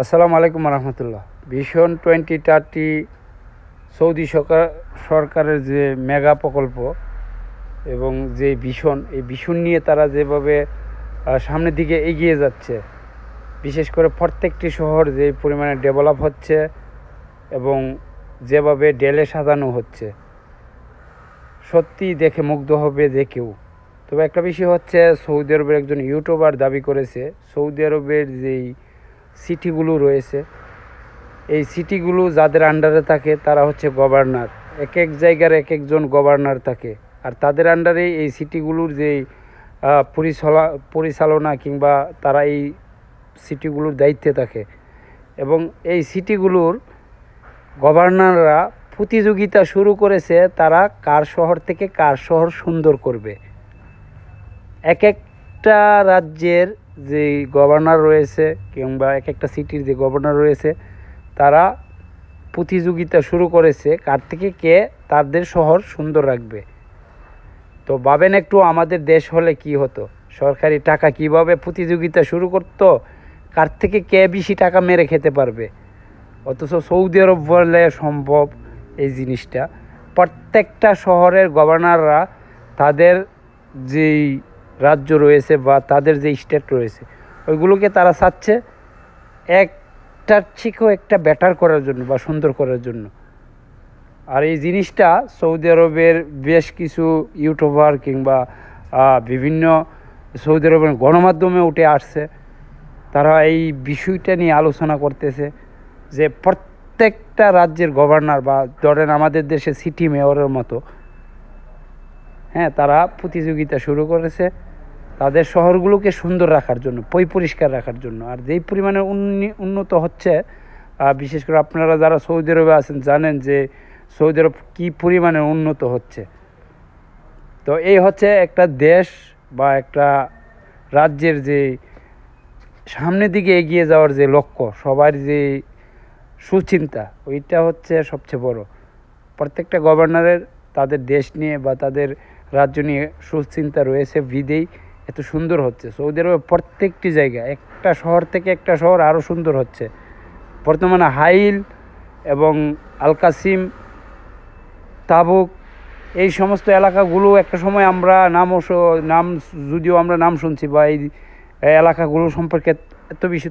আসসালামু আলাইকুম রহমতুল্লাহ। ভিশন টোয়েন্টি থার্টি সৌদি সরকার সরকারের যে মেগা প্রকল্প এবং যে ভীষণ, এই ভীষণ নিয়ে তারা যেভাবে সামনের দিকে এগিয়ে যাচ্ছে, বিশেষ করে প্রত্যেকটি শহর যে পরিমাণে ডেভেলপ হচ্ছে এবং যেভাবে ডেলে সাজানো হচ্ছে সত্যি দেখে মুগ্ধ হবে যে কেউ। তবে একটা বিষয় হচ্ছে সৌদি আরবের একজন ইউটিউবার দাবি করেছে, সৌদি আরবের যেই সিটিগুলো রয়েছে। এই সিটিগুলো যাদের আন্ডারে থাকে, তারা হচ্ছে গভর্নর এক এক জায়গার এক একজন গভর্নর থাকে। আর তাদের আন্ডারে এই সিটিগুলোর যেই পরিচালা পরিচালনা কিংবা তারা এই সিটিগুলোর দায়িত্বে থাকে। এবং এই সিটিগুলোর গভর্নররা প্রতিযোগিতা শুরু করেছে, তারা কার শহর থেকে কার শহর সুন্দর করবে। এক একটা রাজ্যের যে গভর্নর রয়েছে কিংবা এক একটা সিটির যে গভর্নর রয়েছে, তারা প্রতিযোগিতা শুরু করেছে কার থেকে কে তাদের শহর সুন্দর রাখবে। তো ভাবেন একটু আমাদের দেশ হলে কি হতো? সরকারি টাকা কীভাবে প্রতিযোগিতা শুরু করতো? কার থেকে কে বেশি টাকা মেরে খেতে পারবে? অথচ সৌদি আরব বললে সম্ভব এই জিনিসটা। প্রত্যেকটা শহরের গভর্নররা তাদের যেই রাজ্য রয়েছে বা তাদের যে স্টেট রয়েছে, ওইগুলোকে তারা চাচ্ছে একটার থেকেও একটা ব্যাটার করার জন্য বা সুন্দর করার জন্য। আর এই জিনিসটা সৌদি আরবের বেশ কিছু ইউটিউবার কিংবা বিভিন্ন সৌদি আরবের গণমাধ্যমে উঠে আসছে। তারা এই বিষয়টা নিয়ে আলোচনা করতেছে যে প্রত্যেকটা রাজ্যের গভর্নর বা ধরেন আমাদের দেশে সিটি মেয়রের মতো হ্যাঁ তারা প্রতিযোগিতা শুরু করেছে। তাদের শহরগুলোকে সুন্দর রাখার জন্য, পই পরিষ্কার রাখার জন্য। আর যেই পরিমাণে উন্নি- উন্নত হচ্ছে বিশেষ করে আপনারা যারা সৌদি আরবে আছেন জানেন যে সৌদি আরব কী পরিমাণে উন্নত হচ্ছে। তো এই হচ্ছে একটা দেশ বা একটা রাজ্যের যে সামনের দিকে এগিয়ে যাওয়ার যে লক্ষ্য, সবার যে সুচিন্তা, ওইটা হচ্ছে সবচেয়ে বড়। প্রত্যেকটা গভর্নরের তাদের দেশ নিয়ে বা তাদের রাজ্য নিয়ে সুচিন্তা রয়েছে বিদেই এত সুন্দর হচ্ছে। সৌদি আরবে প্রত্যেকটি জায়গা একটা শহর থেকে একটা শহর আরও সুন্দর হচ্ছে। বর্তমানে হাইল এবং আলকাসিম, তাবুক, এই সমস্ত এলাকাগুলো একটা সময় আমরা নাম নাম, যদিও আমরা নাম শুনছি বা এই এলাকাগুলো সম্পর্কে এত বেশি